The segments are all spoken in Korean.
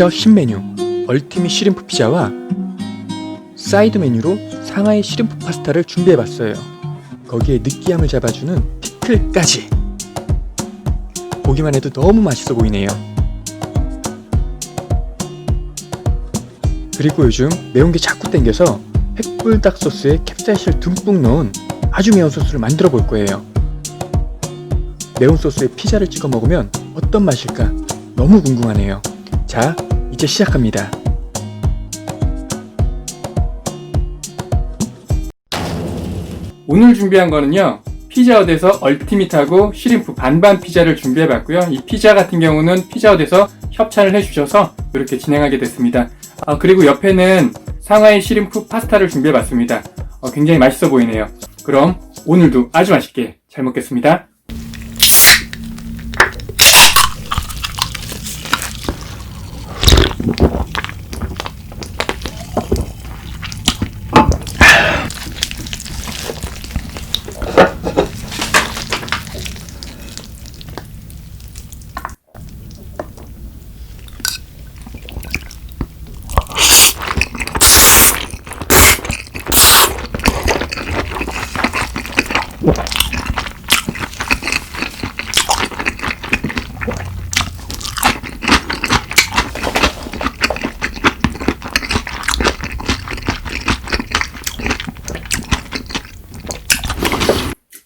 피자 신메뉴 얼티밋 시림프 피자와 사이드 메뉴로 상하이 시림프 파스타를 준비해봤어요. 거기에 느끼함을 잡아주는 피클까지. 보기만 해도 너무 맛있어 보이네요. 그리고 요즘 매운 게 자꾸 땡겨서 햇불닭 소스에 캡사이신을 듬뿍 넣은 아주 매운 소스를 만들어 볼 거예요. 매운 소스에 피자를 찍어 먹으면 어떤 맛일까 너무 궁금하네요. 자, 이제 시작합니다. 오늘 준비한 거는요. 피자헛에서 얼티밋하고 시림프 반반 피자를 준비해봤고요. 이 피자 같은 경우는 피자헛에서 협찬을 해주셔서 이렇게 진행하게 됐습니다. 아, 그리고 옆에는 상하이 시림프 파스타를 준비해봤습니다. 어, 굉장히 맛있어 보이네요. 그럼 오늘도 아주 맛있게 잘 먹겠습니다.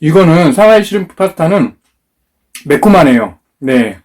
이거는 상하이 시림프 파스타는 매콤하네요. 네.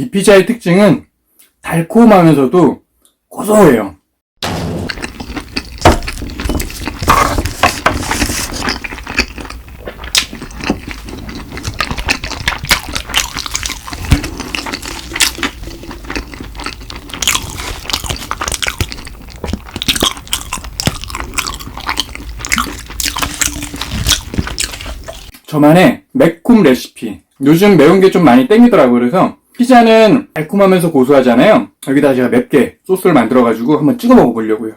이 피자의 특징은 달콤하면서도 고소해요. 저만의 매콤 레시피. 요즘 매운 게 좀 많이 땡기더라고요. 그래서 피자는 달콤하면서 고소하잖아요. 여기다 제가 맵게 소스를 만들어가지고 한번 찍어 먹어보려고요.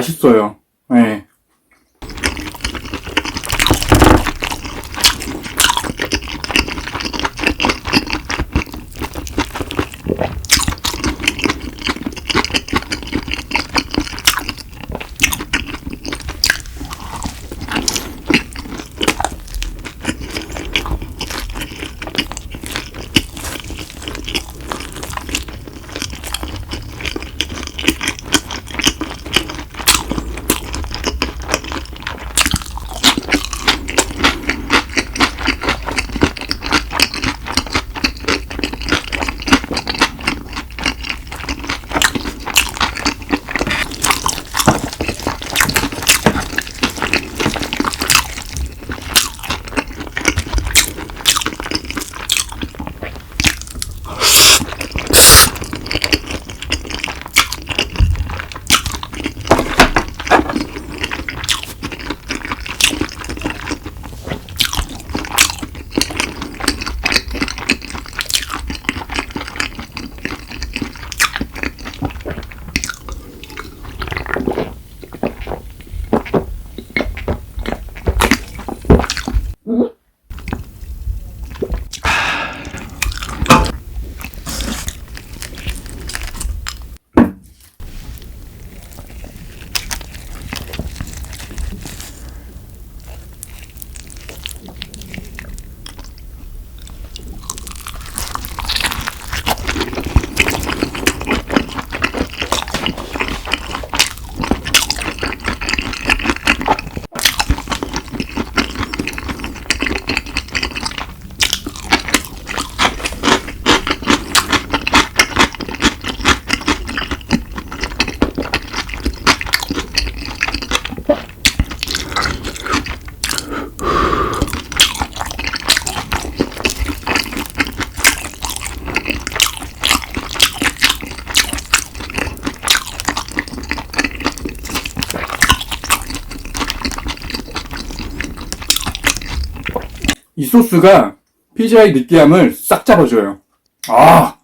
맛있어요. 이 소스가 피자의 느끼함을 싹 잡아줘요. 아!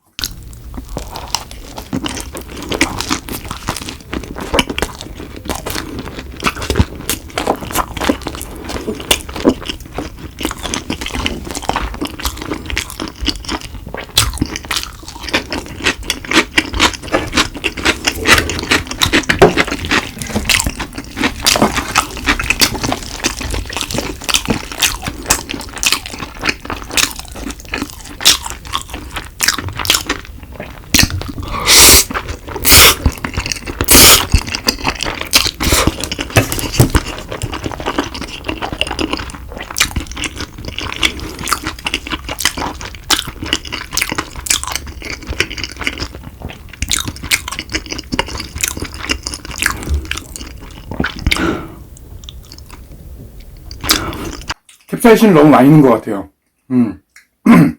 캡사이신을 너무 많이 넣은 것 같아요. 음.